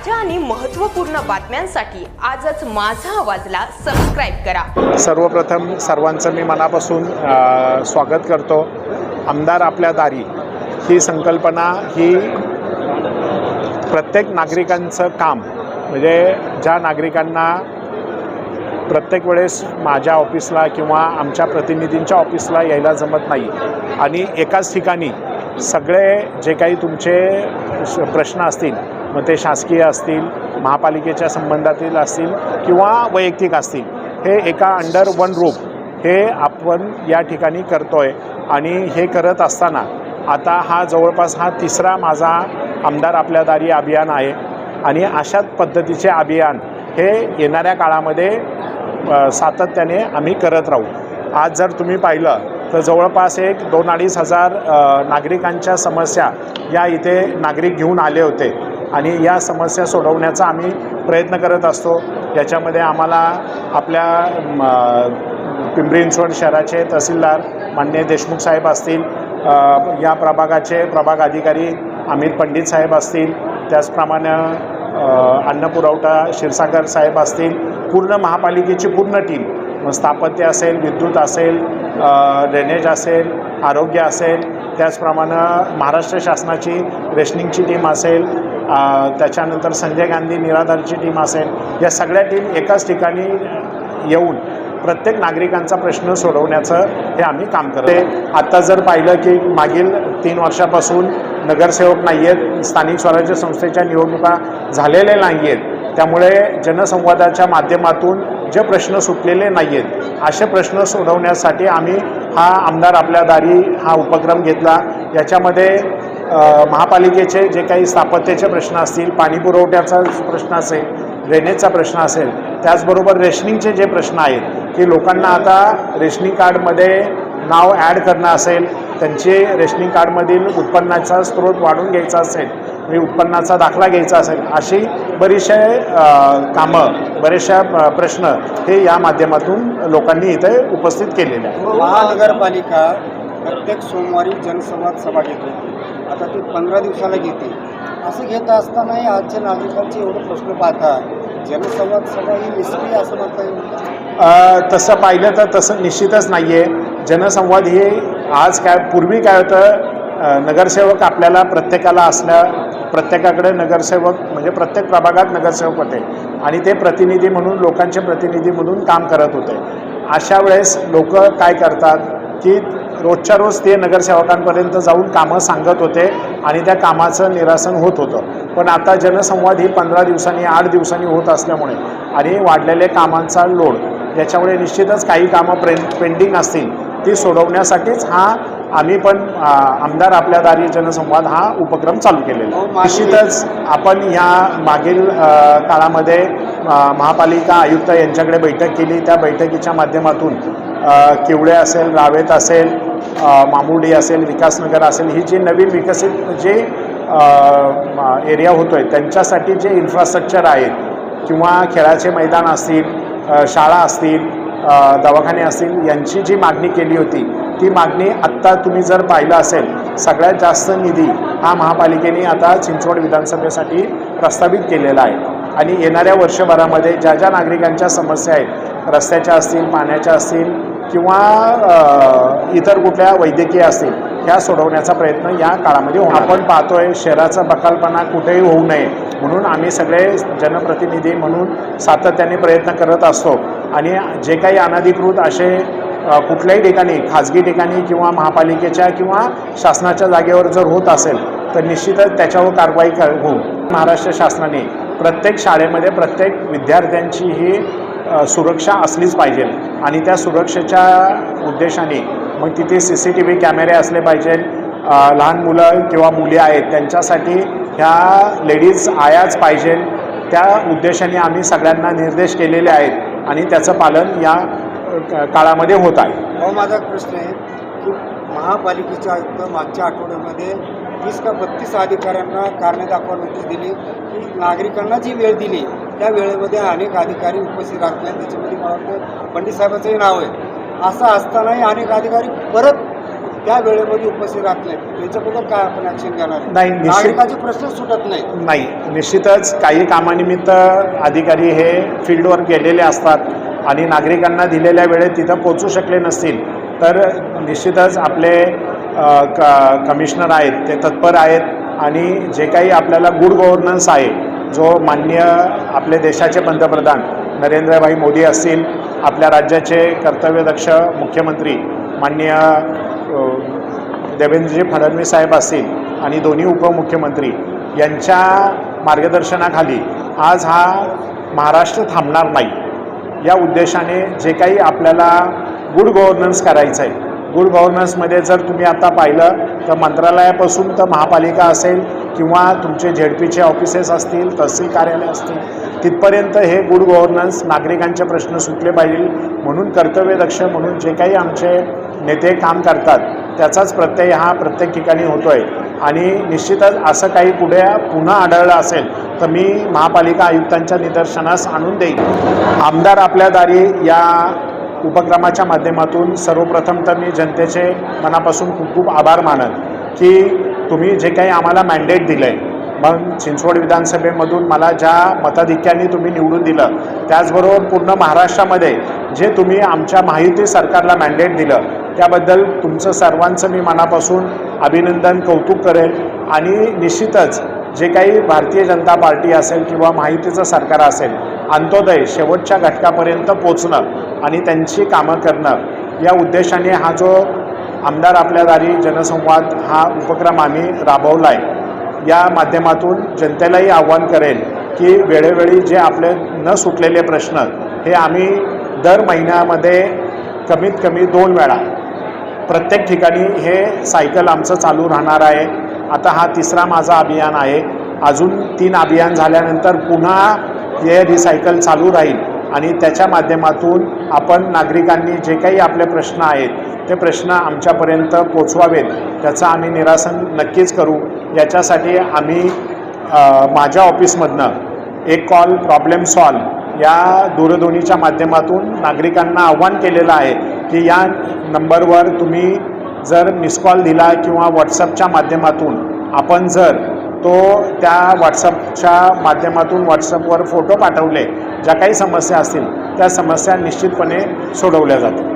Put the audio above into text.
ताज्या आणि महत्त्वपूर्ण बातम्यांसाठी आजच माझा आवाजला सबस्क्राईब करा. सर्वप्रथम सर्वांचं मी मनापासून स्वागत करतो. आमदार आपल्या दारी. ही संकल्पना ही प्रत्येक नागरिकांचं काम. म्हणजे ज्या नागरिकांना प्रत्येक वेळेस माझ्या ऑफिसला किंवा आमच्या प्रतिनिधींच्या ऑफिसला यायला जमत नाही. आणि एकाच ठिकाणी सगळे जे काही तुमचे प्रश्न असतील मग ते शासकीय असतील महापालिकेच्या संबंधातील असतील किंवा वैयक्तिक असतील हे एका अंडर वन रूप हे आपण या ठिकाणी करतो आहे आणि हे करत असताना आता हा जवळपास हा तिसरा माझा आमदार आपल्या दारी अभियान आहे. आणि अशाच पद्धतीचे अभियान हे येणाऱ्या काळामध्ये सातत्याने आम्ही करत राहू. आज जर तुम्ही पाहिलं तर जवळपास एक दोन अडीच हजार नागरिकांच्या समस्या या इथे नागरिक घेऊन आले होते. आणि या समस्या सोडवण्याचा आम्ही प्रयत्न करत असतो. याच्यामध्ये आम्हाला आपल्या पिंपरी चिंचवड शहराचे तहसीलदार मान्य देशमुख साहेब असतील या प्रभागाचे प्रभाग अधिकारी अमित पंडित साहेब असतील त्याचप्रमाणे अन्न पुरवठा क्षीरसागर साहेब असतील पूर्ण महापालिकेची पूर्ण टीम स्थापत्य असेल विद्युत असेल ड्रेनेज असेल आरोग्य असेल त्याचप्रमाणे महाराष्ट्र शासनाची रेशनिंगची टीम असेल त्याच्यानंतर संजय गांधी निराधारची टीम असेल या सगळ्या टीम एकाच ठिकाणी येऊन प्रत्येक नागरिकांचा प्रश्न सोडवण्याचं हे आम्ही काम करतो आत्ता जर पाहिलं की मागील तीन वर्षापासून नगरसेवक नाही आहेत स्थानिक स्वराज्य संस्थेच्या निवडणुका झालेल्या नाही आहेत त्यामुळे जनसंवादाच्या माध्यमातून जे प्रश्न सुटलेले नाही आहेत असे प्रश्न सोडवण्यासाठी आम्ही हा आमदार आपल्या दारी हा उपक्रम घेतला. याच्यामध्ये महापालिकेचे जे काही स्थापत्याचे प्रश्न असतील पाणी पुरवठ्याचा प्रश्न असेल ड्रेनेजचा प्रश्न असेल त्याचबरोबर रेशनिंगचे जे प्रश्न आहेत की लोकांना आता रेशनिंग कार्डमध्ये नाव ॲड करणं असेल त्यांचे रेशनिंग कार्डमधील उत्पन्नाचा स्रोत वाढून घ्यायचा असेल म्हणजे उत्पन्नाचा दाखला घ्यायचा असेल अशी बरीचशे कामं बरेचशा प्रश्न हे या माध्यमातून लोकांनी इथे उपस्थित केलेले आहेत. महानगरपालिका प्रत्येक सोमवारी जनसंवाद सभा घेते. आता ती पंधरा दिवसाला घेते. असं घेत असतानाही आजच्या नागरिकांचे एवढे प्रश्न पाहता जनसंवाद सभा ही निष्क्रिय असं म्हणता येईल? तसं पाहिलं तर तसं निश्चितच नाही आहे जनसंवाद हे आज काय पूर्वी काय होतं नगरसेवक आपल्याला प्रत्येकाला असल्या प्रत्येकाकडे नगरसेवक म्हणजे प्रत्येक प्रभागात नगरसेवक होते. आणि ते प्रतिनिधी म्हणून लोकांचे प्रतिनिधी म्हणून काम करत होते. अशा वेळेस लोक काय करतात की रोजच्या रोज ते नगरसेवकांपर्यंत जाऊन कामं सांगत होते आणि त्या कामाचं निरासन होत होतं. पण आता जनसंवाद ही पंधरा दिवसांनी आठ दिवसांनी होत असल्यामुळे आणि वाढलेले कामांचा लोड याच्यामुळे निश्चितच काही कामं प्रे पेंडिंग असतील ती सोडवण्यासाठीच हा आम्ही पण आमदार आपल्या दारी जनसंवाद हा उपक्रम चालू केलेला आहे. निश्चितच आपण ह्या मागील काळामध्ये महापालिका आयुक्त यांच्याकडे बैठक केली त्या बैठकीच्या माध्यमातून किवळे असेल रावेत असेल मामुर्डी असेल विकासनगर असेल ही जी नवीन विकसित जे एरिया होतो आहे त्यांच्यासाठी जे इन्फ्रास्ट्रक्चर आहेत किंवा खेळाचे मैदान असतील शाळा असतील दवाखाने असतील यांची जी मागणी केली होती ती मागणी आत्ता तुम्ही जर पाहिलं असेल सगळ्यात जास्त निधी हा महापालिकेने आता चिंचवड विधानसभेसाठी प्रस्तावित केलेला आहे. आणि येणाऱ्या वर्षभरामध्ये ज्या ज्या नागरिकांच्या समस्या आहेत रस्त्याच्या असतील पाण्याच्या असतील किंवा इतर कुठल्या वैद्यकीय असतील ह्या सोडवण्याचा प्रयत्न या काळामध्ये आपण पाहतोय शहराचा बकालपणा कुठेही होऊ नये. म्हणून आम्ही सगळे जनप्रतिनिधी म्हणून सातत्याने प्रयत्न करत असतो. आणि जे काही अनधिकृत असे कुठल्याही ठिकाणी खाजगी ठिकाणी किंवा महापालिकेच्या किंवा शासनाच्या जागेवर जर होत असेल तर निश्चितच त्याच्यावर कारवाई कर होऊ. महाराष्ट्र शासनाने प्रत्येक शाळेमध्ये प्रत्येक विद्यार्थ्यांची ही सुरक्षा असलीच पाहिजे. आणि त्या सुरक्षेच्या उद्देशाने मग तिथे सी सी टी व्ही कॅमेरे असले पाहिजे. लहान मुलं किंवा मुली आहेत त्यांच्यासाठी ह्या लेडीज आयाच पाहिजे. त्या उद्देशाने आम्ही सगळ्यांना निर्देश केलेले आहेत आणि त्याचं पालन या काळामध्ये होत आहे. हो माझा प्रश्न आहे की महापालिकेच्या आयुक्त मागच्या आठवड्यामध्ये वीस का बत्तीस अधिकाऱ्यांना कारणे दाखवा नोटीस दिली की नागरिकांना जी वेळ दिली. त्या वेळेमध्ये अनेक अधिकारी उपस्थित राहत नाहीत त्याच्यामध्ये मला वाटतं पंडित साहेबांचंही नाव आहे. असं असतानाही अनेक अधिकारी परत त्या वेळेमध्ये उपस्थित राहत नाहीत त्याच्याबद्दल काय आपण ऍक्शन घेणार? नाही, निश्चित- नागरिकाचे प्रश्न सुटत नाही नाही निश्चितच काही कामानिमित्त अधिकारी हे फील्डवर गेलेले असतात आणि नागरिकांना दिलेल्या वेळेत तिथं पोचू शकले नसतील तर निश्चितच आपले क कमिशनर आहेत ते तत्पर आहेत आणि जे काही आपल्याला गुड गव्हर्नन्स आहे जो मान्य आपले देशाचे पंतप्रधान नरेंद्रभाई मोदी असतील आपल्या राज्याचे कर्तव्यदक्ष मुख्यमंत्री माननीय देवेंद्रजी फडणवीस साहेब असतील आणि दोन्ही उपमुख्यमंत्री यांच्या मार्गदर्शनाखाली आज हा महाराष्ट्र थांबणार नाही. या उद्देशाने जे काही आपल्याला गुड गव्हर्नन्स करायचं आहे गुड गव्हर्नन्समध्ये जर तुम्ही आता पाहिलं तर मंत्रालयापासून तर महापालिका असेल किंवा तुमचे झेडपीचे ऑफिसेस असतील तहसील कार्यालय असतील तिथपर्यंत हे गुड गव्हर्नन्स नागरिकांचे प्रश्न सुटले पाहिजे. म्हणून कर्तव्यदक्ष म्हणून जे काही आमचे नेते काम करतात त्याचाच प्रत्यय हा प्रत्येक ठिकाणी होतो आहे आणि निश्चितच असं काही पुढे पुन्हा आढळलं असेल तर मी महापालिका आयुक्तांच्या निदर्शनास आणून देईन. आमदार आपल्या दारी या उपक्रमाच्या माध्यमातून सर्वप्रथम तर मी जनतेचे मनापासून खूप खूप आभार मानत की तुम्ही जे काही आम्हाला मॅन्डेट दिलं आहे मग चिंचवड विधानसभेमधून मला ज्या मताधिक्याने तुम्ही निवडून दिलं त्याचबरोबर पूर्ण महाराष्ट्रामध्ये जे तुम्ही आमच्या माहिती सरकारला मॅन्डेट दिलं त्याबद्दल तुमचं सर्वांचं मी मनापासून अभिनंदन कौतुक करेल. आणि निश्चितच जे काही भारतीय जनता पार्टी असेल किंवा माहितीचं सरकार असेल अंत्योदय शेवटच्या घटकापर्यंत पोचणं आणि त्यांची कामं करणं या उद्देशाने हा जो आमदार आपल्या दारी जनसंवाद हा उपक्रम आम्ही राबवला आहे या माध्यमातून जनतेलाही आव्हान करेल की वेळोवेळी जे आपले न सुटलेले प्रश्न हे आम्ही दर महिन्यामध्ये कमीत कमी दोन वेळा प्रत्येक ठिकाणी हे सायकल आमचं चालू राहणार आहे. आता हा तिसरा माझा अभियान आहे. अजून तीन अभियान झाल्यानंतर पुन्हा हे रिसायकल चालू राहील आणि त्याच्या माध्यमातून आपण नागरिकांनी जे काही आपले प्रश्न आहेत ते प्रश्न आमच्यापर्यंत पोचवावेत त्याचं आम्ही निरासन नक्कीच करू. याच्यासाठी आम्ही माझ्या ऑफिसमधनं एक कॉल प्रॉब्लेम सॉल्व या दूरध्वनीच्या माध्यमातून नागरिकांना आव्हान केलेलं आहे की या नंबरवर तुम्ही जर मिस कॉल दिला किंवा व्हॉट्सअपच्या माध्यमातून आपण जर तो त्या व्हॉट्सअपच्या माध्यमातून व्हॉट्सअपवर फोटो पाठवले ज्या काही समस्या असतील त्या समस्या निश्चितपणे सोडवल्या जातील.